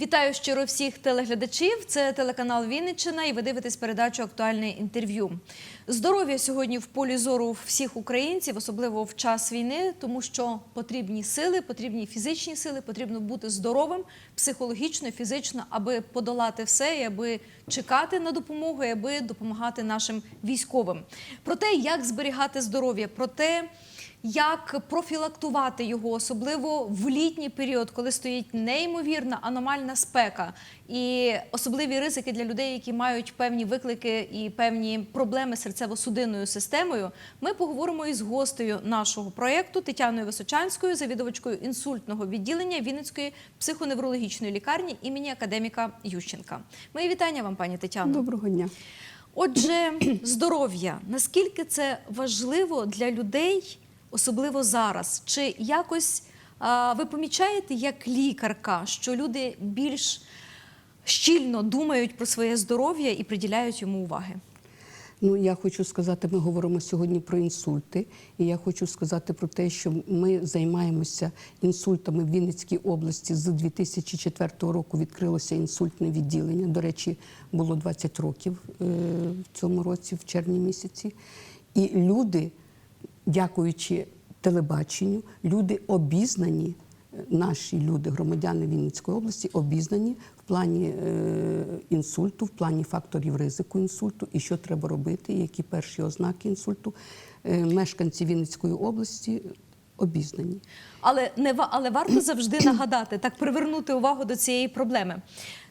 Вітаю щиро всіх телеглядачів. Це телеканал Вінниччина і ви дивитесь передачу Актуальне інтерв'ю. Здоров'я сьогодні в полі зору всіх українців, особливо в час війни, тому що потрібні сили, потрібні фізичні сили, потрібно бути здоровим психологічно, фізично, аби подолати все, і аби чекати на допомогу, і аби допомагати нашим військовим. Про те, як зберігати здоров'я, про те, як профілактувати його, особливо в літній період, коли стоїть неймовірна аномальна спека і особливі ризики для людей, які мають певні виклики і певні проблеми з серцево-судинною системою. Ми поговоримо із гостею нашого проєкту Тетяною Височанською, завідувачкою інсультного відділення Вінницької психоневрологічної лікарні імені академіка Ющенка. Мої вітання вам, пані Тетяно. Доброго дня. Отже, здоров'я наскільки це важливо для людей, особливо зараз? Чи якось ви помічаєте як лікарка, що люди більш щільно думають про своє здоров'я і приділяють йому уваги? Ну я хочу сказати, ми говоримо сьогодні про інсульти, і я хочу сказати про те, що ми займаємося інсультами в Вінницькій області. З 2004 року відкрилося інсультне відділення. До речі, було 20 років е, в цьому році, в червні місяці. І люди, дякуючи телебаченню, люди обізнані. Наші люди, громадяни Вінницької області, обізнані в плані е, інсульту, в плані факторів ризику інсульту і що треба робити, які перші ознаки інсульту. Е, мешканці Вінницької області обізнані. Але не але варто завжди нагадати, так привернути увагу до цієї проблеми.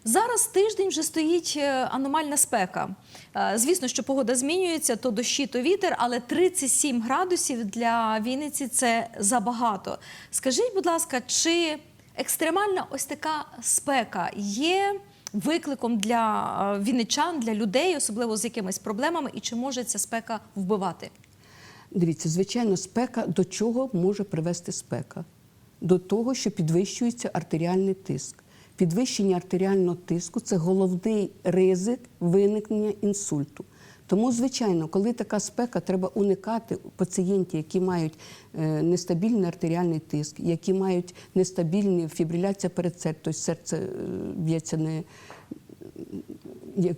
Зараз тиждень вже стоїть е, аномальна спека. Е, Звісно, що погода змінюється, то дощі, то вітер, але 37 градусів для Вінниці це забагато. Скажіть, будь ласка, чи екстремальна ось така спека є викликом для е, вінничан, для людей, особливо з якимись проблемами, і чи може ця спека вбивати? Дивіться, звичайно, спека до чого може привести спека? До того, що підвищується артеріальний тиск. Підвищення артеріального тиску це головний ризик виникнення інсульту. Тому, звичайно, коли така спека, треба уникати пацієнтів, які мають е, нестабільний артеріальний тиск, які мають нестабільні фібриляція передсердь, тобто серце е, б'ється не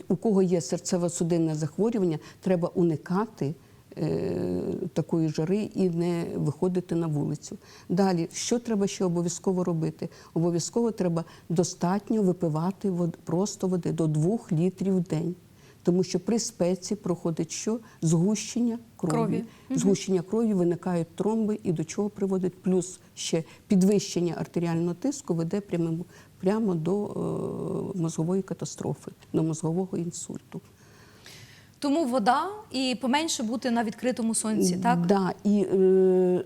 у кого є серцево-судинне захворювання, треба уникати такої жари і не виходити на вулицю. Далі, що треба ще обов'язково робити? Обов'язково треба достатньо випивати вод, просто води до 2 літрів в день. Тому що при спеці проходить що? Згущення крові. Крові. Згущення крові виникають тромби, і до чого приводить плюс ще підвищення артеріального тиску веде прямо, прямо до е, мозгової катастрофи, до мозгового інсульту. Тому вода і поменше бути на відкритому сонці, так? Да, і е,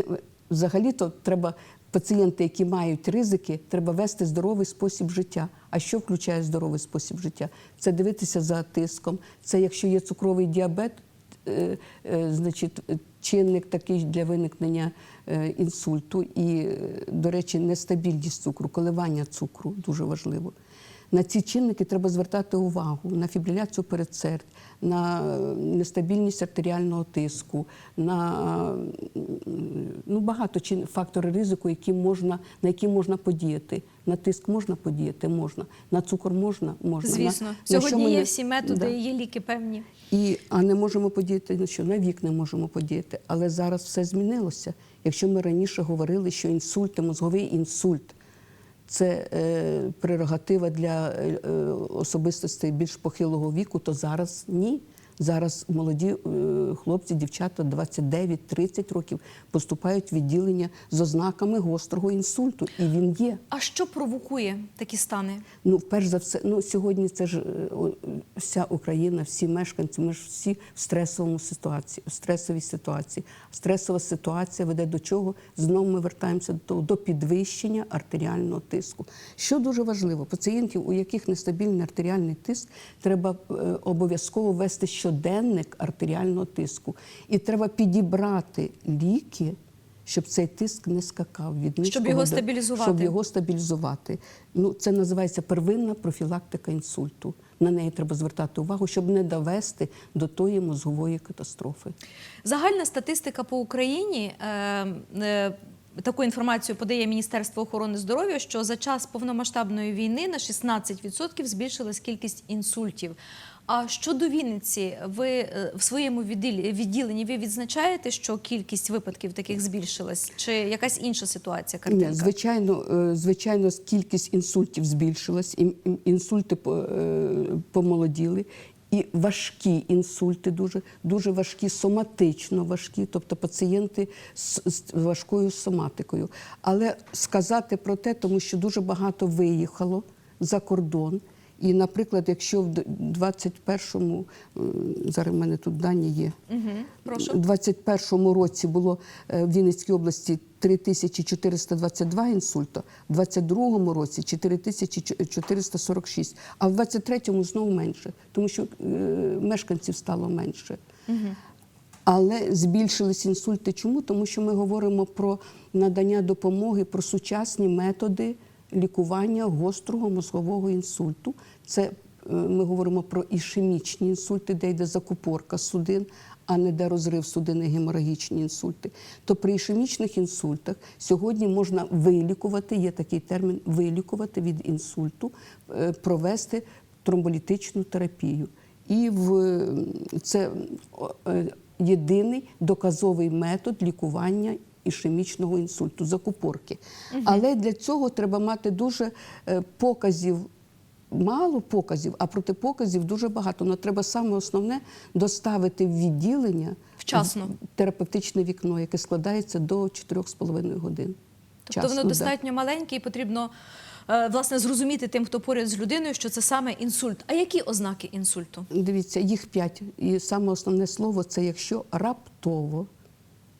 взагалі-то треба пацієнти, які мають ризики, треба вести здоровий спосіб життя. А що включає здоровий спосіб життя? Це дивитися за тиском. Це якщо є цукровий діабет, е, е, значить чинник такий для виникнення е, інсульту. І, е, до речі, нестабільність цукру, коливання цукру дуже важливо. На ці чинники треба звертати увагу на фібриляцію передсердь, на е, нестабільність артеріального тиску, на е, ну, багато чин фактори ризику, які можна, на які можна подіяти. На тиск можна подіяти, можна. На цукор можна, можна. Звісно, На- на сьогодні ми є не- всі методи, Да. є ліки певні. І, а не можемо подіяти на що? На вік не можемо подіяти. Але зараз все змінилося. Якщо ми раніше говорили, що інсульт, мозговий інсульт це е, прерогатива для е, е, особистостей більш похилого віку, то зараз ні. Зараз молоді е, хлопці, дівчата 29-30 років поступають в відділення з ознаками гострого інсульту, і він є. А що провокує такі стани? Ну, перш за все, ну сьогодні це ж е, вся Україна, всі мешканці, ми ж всі в стресовому ситуації, в стресовій ситуації. Стресова ситуація веде до чого? Знову ми вертаємося до того, до підвищення артеріального тиску. Що дуже важливо, пацієнтів, у яких нестабільний артеріальний тиск, треба е, обов'язково вести щоденник артеріального тиску. І треба підібрати ліки. Щоб цей тиск не скакав від низького його до- стабілізувати. Щоб його стабілізувати. Ну, це називається первинна профілактика інсульту. На неї треба звертати увагу, щоб не довести до тої мозгової катастрофи. Загальна статистика по Україні е, е, таку інформацію подає Міністерство охорони здоров'я, що за час повномасштабної війни на 16% збільшилась кількість інсультів. А щодо Вінниці, ви е, в своєму відділенні ви відзначаєте, що кількість випадків таких збільшилась, чи якась інша ситуація? Картинка? Ні, звичайно, е, звичайно, кількість інсультів збільшилась, ін- ін- інсульти е, помолоділи. І важкі інсульти, дуже, дуже важкі, соматично важкі, тобто пацієнти з, з важкою соматикою. Але сказати про те, тому що дуже багато виїхало за кордон. І, наприклад, якщо в д- 21-му, е, зараз в мене тут дані є, Угу, прошу. у 2021 році було е, в Вінницькій області 3422 інсульта, в 2022 році 4446, а в 2023 знову менше, тому що е, мешканців стало менше. Але збільшились інсульти. Чому? Тому що ми говоримо про надання допомоги, про сучасні методи лікування гострого мозгового інсульту. Це е, ми говоримо про ішемічні інсульти, де йде закупорка судин, а не де розрив судини геморагічні інсульти. То при ішемічних інсультах сьогодні можна вилікувати, є такий термін вилікувати від інсульту, е, провести тромболітичну терапію. І в це е, єдиний доказовий метод лікування ішемічного інсульту закупорки. Але для цього треба мати дуже е, показів. Мало показів, а протипоказів дуже багато. Але треба саме основне доставити в відділення Вчасно. в терапевтичне вікно, яке складається до 4,5 годин. Тобто Вчасно, воно да. достатньо маленьке і потрібно е, власне зрозуміти тим, хто поряд з людиною, що це саме інсульт. А які ознаки інсульту? Дивіться, їх п'ять. І саме основне слово це якщо раптово,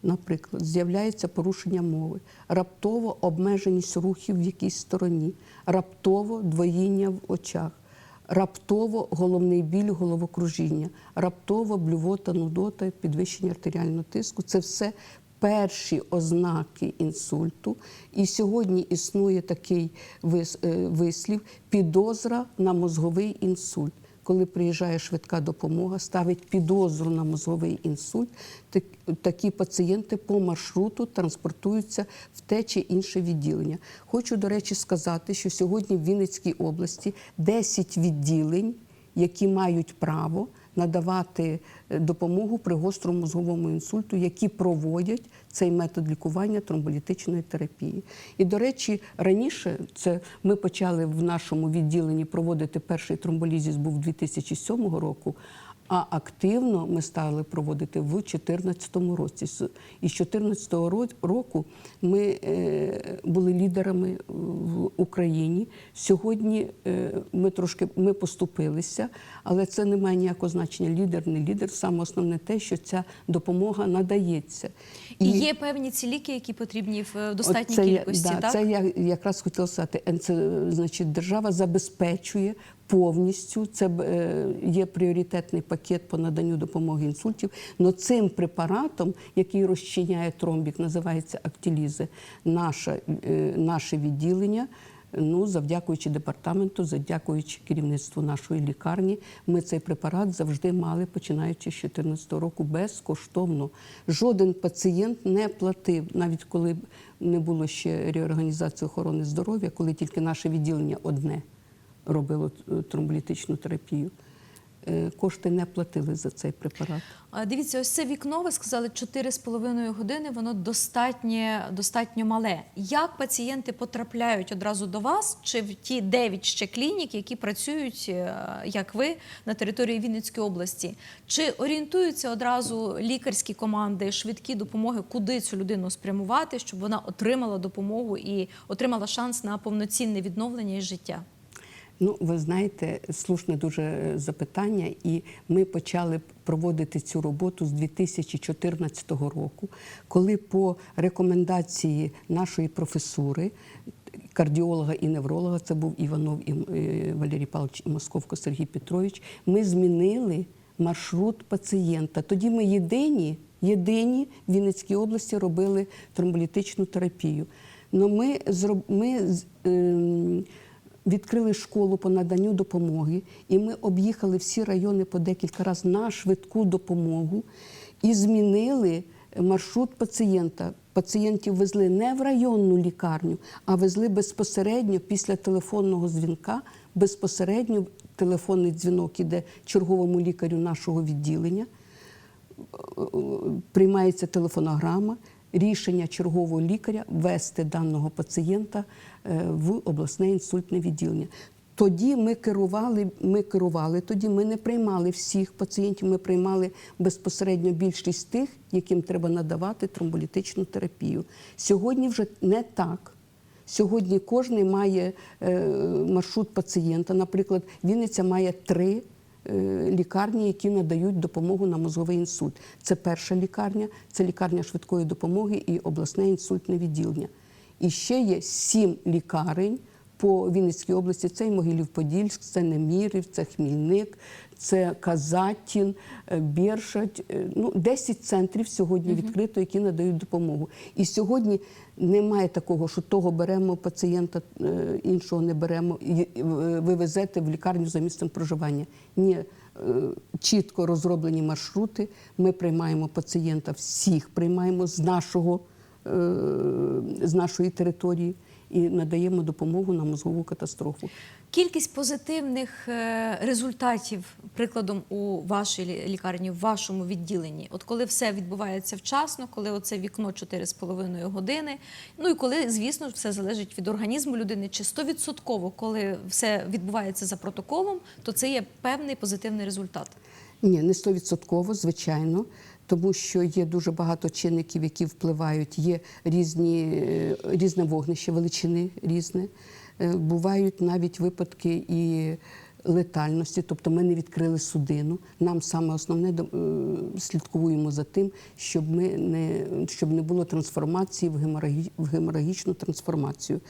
наприклад, з'являється порушення мови, раптово обмеженість рухів в якійсь стороні, раптово двоїння в очах. Раптово головний біль, головокружіння, раптово блювота, нудота, підвищення артеріального тиску це все перші ознаки інсульту. І сьогодні існує такий е, вислів підозра на мозговий інсульт. Коли приїжджає швидка допомога, ставить підозру на мозговий інсульт, такі пацієнти по маршруту транспортуються в те чи інше відділення. Хочу, до речі, сказати, що сьогодні в Вінницькій області 10 відділень, які мають право надавати е, допомогу при гострому мозговому інсульту, які проводять цей метод лікування тромболітичної терапії. І, до речі, раніше це ми почали в нашому відділенні проводити перший тромболізіс був 2007 року. А активно ми стали проводити в 2014 році. І з 2014 року ми е, були лідерами в Україні. Сьогодні е, ми трошки ми поступилися, але це не має ніякого значення. Лідер, не лідер. Саме основне те, що ця допомога надається. І, є певні ці ліки, які потрібні в е, достатній Оце я- кількості, да, так? Це я якраз хотіла сказати. Це, значить, держава забезпечує повністю. Це е, є пріоритетний пакет по наданню допомоги інсультів. Но цим препаратом, який розчиняє тромбік, називається актилізи, наше, наше відділення. Ну, завдякуючи департаменту, завдякуючи керівництву нашої лікарні, ми цей препарат завжди мали, починаючи з 2014 року, безкоштовно. Жоден пацієнт не платив, навіть коли не було ще реорганізації охорони здоров'я, коли тільки наше відділення одне робило е, тромболітичну терапію. Е, Кошти не платили за цей препарат. Дивіться, ось це вікно, ви сказали 4,5 години, воно достатньо, достатньо мале. Як пацієнти потрапляють одразу до вас, чи в ті 9 ще клінік, які працюють, е, як ви, на території Вінницької області? Чи орієнтуються одразу лікарські команди, швидкі допомоги, куди цю людину спрямувати, щоб вона отримала допомогу і отримала шанс на повноцінне відновлення і життя? Ну, ви знаєте, слушне дуже е, запитання, і ми почали проводити цю роботу з 2014 року, коли по рекомендації нашої професури, кардіолога і невролога, це був Іванов і е, Валерій Павлович і Московко Сергій Петрович, ми змінили маршрут пацієнта. Тоді ми єдині, єдині в Вінницькій області робили тромболітичну терапію. Но ми, ми ем, відкрили школу по наданню допомоги, і ми об'їхали всі райони по декілька разів на швидку допомогу і змінили маршрут пацієнта. пацієнтів везли не в районну лікарню, а везли безпосередньо після телефонного дзвінка, безпосередньо телефонний дзвінок іде черговому лікарю нашого відділення. Приймається телефонограма, рішення чергового лікаря вести даного пацієнта е, в обласне інсультне відділення. Тоді ми керували, ми керували тоді, ми не приймали всіх пацієнтів, ми приймали безпосередньо більшість тих, яким треба надавати тромболітичну терапію. Сьогодні вже не так. Сьогодні кожен має е, маршрут пацієнта. Наприклад, Вінниця має три лікарні, які надають допомогу на мозговий інсульт. Це перша лікарня, це лікарня швидкої допомоги і обласне інсультне відділення. І ще є сім лікарень по Вінницькій області. Це і Могилів-Подільськ, це Немірів, це Хмільник, це Казатін, е, Біршать. Е, Ну, 10 центрів сьогодні відкрито, які надають допомогу. І сьогодні немає такого, що того беремо пацієнта, е, іншого не беремо, і е, ви везете в лікарню за місцем проживання. Ні, чітко розроблені маршрути. Ми приймаємо пацієнта, всіх приймаємо з нашого з нашої території і надаємо допомогу на мозгову катастрофу. Кількість позитивних е, результатів, прикладом, у вашій лікарні, в вашому відділенні, от коли все відбувається вчасно, коли оце вікно 4,5 години, ну і коли, звісно, все залежить від організму людини, чи 100%, коли все відбувається за протоколом, то це є певний позитивний результат. Ні, не стовідсотково, звичайно, тому що є дуже багато чинників, які впливають. Є різні, е, різне вогнище величини різне. Е, Бувають навіть випадки і летальності, тобто ми не відкрили судину. Нам саме основне е, слідкуємо за тим, щоб ми не щоб не було трансформації в, геморрагі, в геморрагічну трансформацію.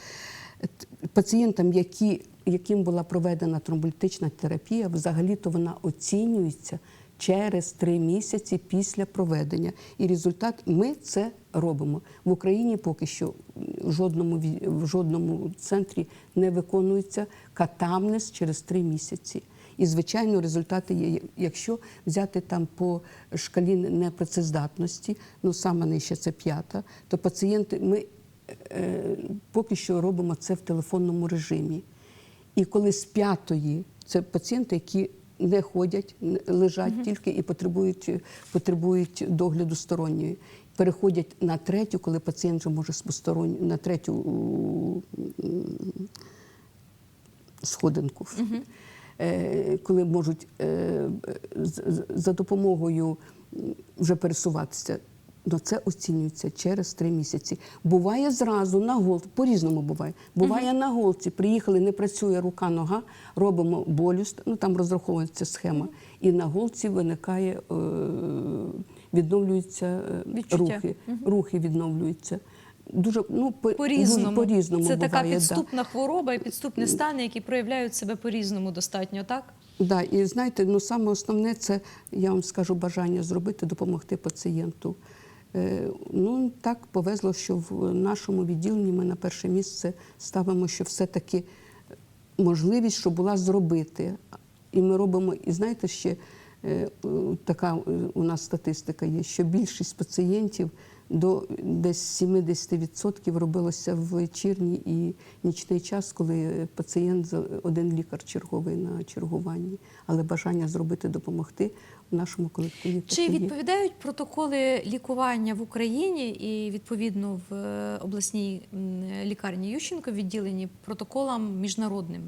Пацієнтам, які, яким була проведена тромболітична терапія, взагалі-то вона оцінюється через три місяці після проведення. І результат ми це робимо. В Україні поки що в жодному, в жодному центрі не виконується катамнез через три місяці. І, звичайно, результати є. Якщо взяти там по шкалі непрацездатності, ну саме нижче це п'ята, то пацієнти ми е, поки що робимо це в телефонному режимі. І коли з п'ятої це пацієнти, які не ходять, лежать тільки і потребують, потребують догляду сторонньої. Переходять на третю, коли пацієнт вже може спосторонню, на третю сходинку. Угу. Коли можуть е, за допомогою вже пересуватися. Ну, це оцінюється через три місяці. Буває зразу на гол, по-різному буває. Буває на голці. Приїхали, не працює рука, нога, робимо болюс, ну там розраховується схема. І на голці виникає, е, відновлюються е, Відчуття. рухи, рухи відновлюються. Дуже ну, по, По-різному. дуже по-різному це буває, така да. підступна хвороба і підступні стани, які проявляють себе по-різному достатньо, так? Да, і знаєте, ну саме основне це я вам скажу бажання зробити, допомогти пацієнту. Е, ну так повезло, що в нашому відділенні ми на перше місце ставимо, що все-таки можливість, що була зробити. І ми робимо, і знаєте, ще е, така е, у нас статистика є, що більшість пацієнтів до десь 70% робилося в вечірній і нічний час, коли пацієнт один лікар черговий на чергуванні. Але бажання зробити допомогти в нашому колективі Чи відповідають протоколи лікування в Україні і відповідно в е, обласній лікарні Ющенко відділенні протоколам міжнародним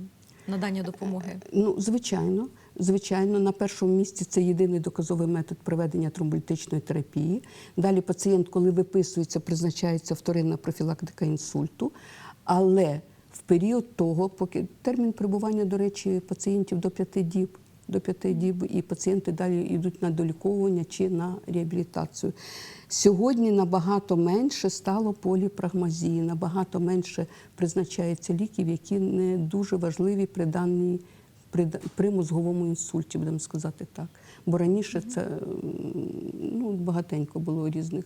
надання допомоги? Ну, звичайно, звичайно, на першому місці це єдиний доказовий метод проведення тромболітичної терапії. Далі пацієнт, коли виписується, призначається вторинна профілактика інсульту. Але в період того, поки термін перебування, до речі, пацієнтів до п'яти діб. До п'яти діб, і пацієнти далі йдуть на доліковування чи на реабілітацію. Сьогодні набагато менше стало поліпрагмазії, набагато менше призначається ліків, які не дуже важливі при даній при, при мозговому інсульті, будемо сказати так. Бо раніше це ну, багатенько було різних.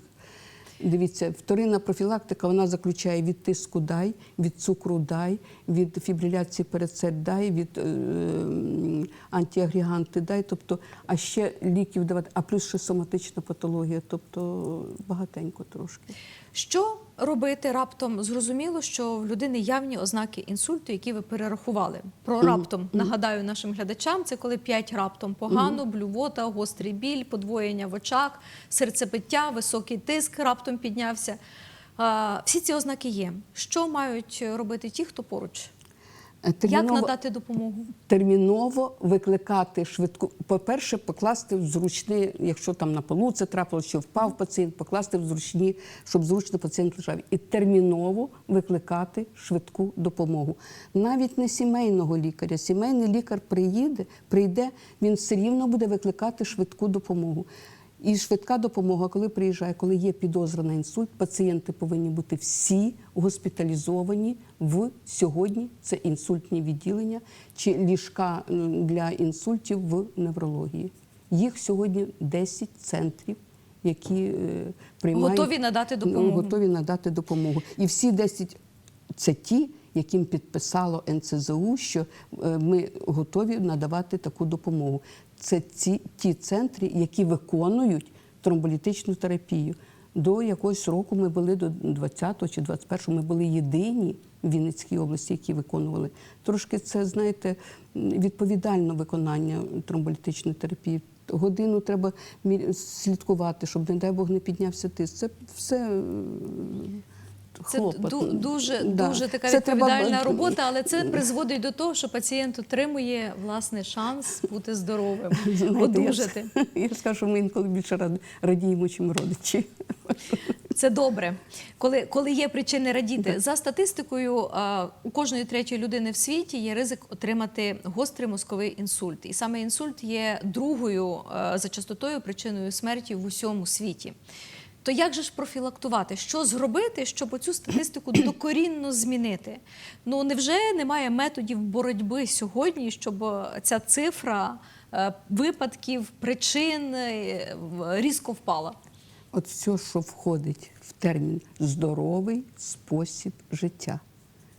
Дивіться, вторинна профілактика вона заключає від тиску дай, від цукру дай, від фібриляції передсердь дай, від е, м, дай, тобто, а ще ліків давати, а плюс ще соматична патологія, тобто багатенько трошки. Що робити раптом? Зрозуміло, що в людини явні ознаки інсульту, які ви перерахували. Про раптом нагадаю нашим глядачам: це коли 5 раптом погано, блювота, гострий біль, подвоєння в очах, серцебиття, високий тиск раптом піднявся. Всі ці ознаки є. Що мають робити ті, хто поруч? Е, Як надати допомогу? терміново викликати швидку. По-перше, покласти в зручні, якщо там на полу це трапилося, що впав пацієнт, покласти в зручні, щоб зручно пацієнт лежав. І терміново викликати швидку допомогу. Навіть не сімейного лікаря. Сімейний лікар приїде, прийде, він все рівно буде викликати швидку допомогу. І швидка допомога, коли приїжджає, коли є підозра на інсульт, пацієнти повинні бути всі госпіталізовані в сьогодні. Це інсультні відділення чи ліжка для інсультів в неврології. Їх сьогодні 10 центрів, які е, приймають Готові надати допомогу. готові надати допомогу. І всі 10 це ті, яким підписало НЦЗУ, що е, ми готові надавати таку допомогу. Це ці ті центри, які виконують тромболітичну терапію. До якогось року ми були до 20-го чи 21-го, ми були єдині в Вінницькій області, які виконували. Трошки це, знаєте, відповідальне виконання тромболітичної терапії. Годину треба слідкувати, щоб, не дай Бог, не піднявся тиск. Це все е, Це хлопот. ду- дуже, Да. дуже така Це відповідальна б- робота, але це призводить до того, що пацієнт отримує власне шанс бути здоровим, Знаєте, я одужати. с- Я скажу, ми інколи більше рад- радіємо, чим родичі. Це добре, коли, коли є причини радіти. За статистикою, а, у кожної третьої людини в світі є ризик отримати гострий мозковий інсульт. І саме інсульт є другою а, за частотою причиною смерті в усьому світі. То як же ж профілактувати? Що зробити, щоб цю статистику докорінно змінити? Ну невже немає методів боротьби сьогодні, щоб е, ця цифра е, випадків, причин е, різко впала? От все, що входить в термін здоровий спосіб життя.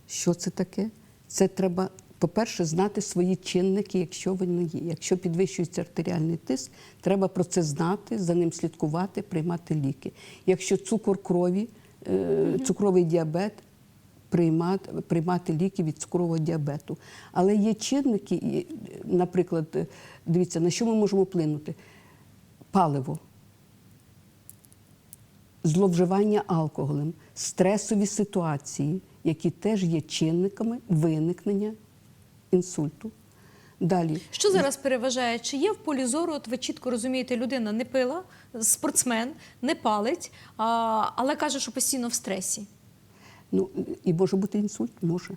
Що це таке? Це треба, по-перше, знати свої чинники, якщо вони є. Якщо підвищується артеріальний тиск, треба про це знати, за ним слідкувати, приймати ліки. Якщо цукор крові, е, цукровий діабет, приймати, приймати ліки від цукрового діабету. Але є чинники, наприклад, дивіться, на що ми можемо вплинути? Паливо зловживання алкоголем, стресові ситуації, які теж є чинниками виникнення інсульту. Далі. Що зараз переважає? Чи є в полі зору? От ви чітко розумієте, людина не пила, спортсмен, не палить, а, але каже, що постійно в стресі. Ну, і може бути інсульт? Може.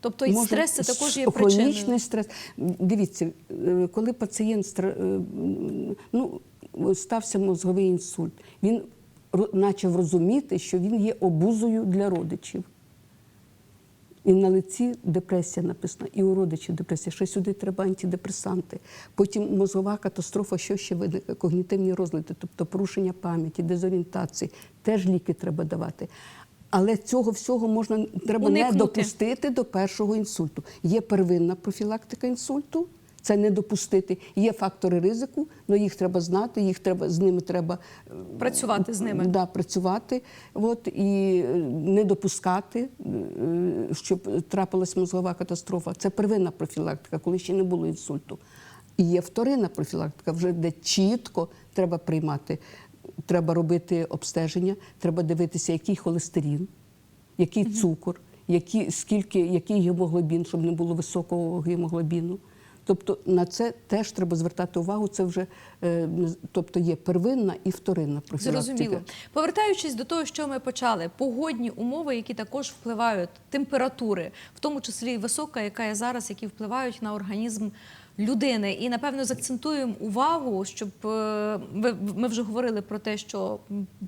Тобто і Може, стрес це також є хронічний стрес. Дивіться, е, коли пацієнт е, ну, стався мозговий інсульт, він почав розуміти, що він є обузою для родичів. І на лиці депресія написана, і у родичів депресія. Ще сюди треба антидепресанти. Потім мозгова катастрофа, що ще виникне? Когнітивні розлади, тобто порушення пам'яті, дезорієнтації. Теж ліки треба давати. Але цього всього можна треба Уникнути. не допустити до першого інсульту. Є первинна профілактика інсульту. Це не допустити. Є фактори ризику, але їх треба знати, їх треба з ними треба е, Працювати з ними. Да, працювати от, і е, не допускати, е, щоб трапилась мозгова катастрофа. Це первинна профілактика, коли ще не було інсульту. І є вторинна профілактика, вже де чітко треба приймати, треба робити обстеження, треба дивитися, який холестерин, який цукор, які, скільки, який гемоглобін, щоб не було високого гемоглобіну. Тобто на це теж треба звертати увагу. Це вже е, тобто є первинна і вторинна профілактика. Зрозуміло. Повертаючись до того, що ми почали, погодні умови, які також впливають, температури, в тому числі висока, яка є зараз, які впливають на організм людини. І напевно закцентуємо увагу, щоб е, ви- ми вже говорили про те, що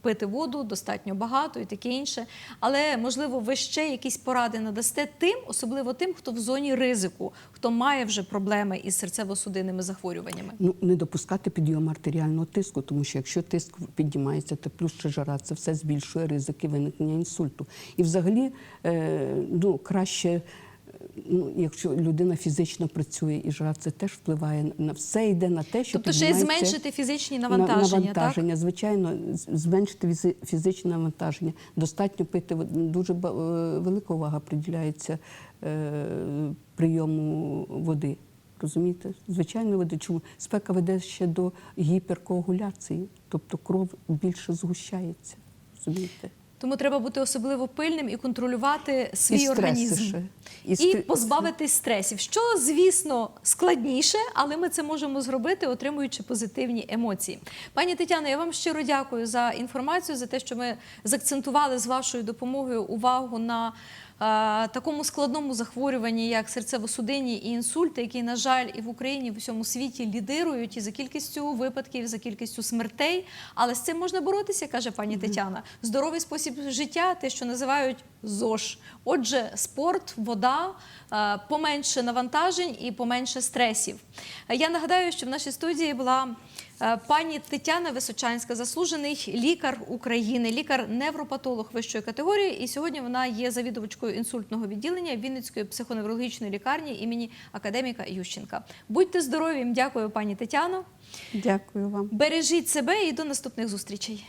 пити воду достатньо багато і таке інше. Але можливо, ви ще якісь поради надасте тим, особливо тим, хто в зоні ризику, хто має вже проблеми із серцево-судинними захворюваннями. Ну, не допускати підйому артеріального тиску, тому що якщо тиск піднімається, то плюс ще жара, це все збільшує ризики виникнення інсульту. І взагалі, е, ну, краще, ну, якщо людина фізично працює і жара, це теж впливає на все йде на те, що Тобто ще й зменшити фізичні на- навантаження, навантаження. Звичайно, зменшити фізичне навантаження. Достатньо пити дуже е, велика увага приділяється е, прийому води. Розумієте? Звичайно, води. Чому спека веде ще до гіперкоагуляції, тобто кров більше згущається. Розумієте? Тому треба бути особливо пильним і контролювати свій І організм ще. І і, ст... позбавитись стресів, що звісно складніше, але ми це можемо зробити, отримуючи позитивні емоції. Пані Тетяно, я вам щиро дякую за інформацію, за те, що ми закцентували з вашою допомогою увагу на такому складному захворюванні, як серцево-судинні і інсульти, які, на жаль, і в Україні, і в усьому світі лідирують і за кількістю випадків, і за кількістю смертей. Але з цим можна боротися, каже пані Тетяна. Здоровий спосіб життя, те, що називають ЗОЖ. Отже, спорт, вода, поменше навантажень і поменше стресів. Я нагадаю, що в нашій студії була пані Тетяна Височанська, заслужений лікар України, лікар-невропатолог вищої категорії. І сьогодні вона є завідувачкою інсультного відділення Вінницької психоневрологічної лікарні імені академіка Ющенка. Будьте здорові! Дякую, пані Тетяно. Дякую вам. Бережіть себе і до наступних зустрічей.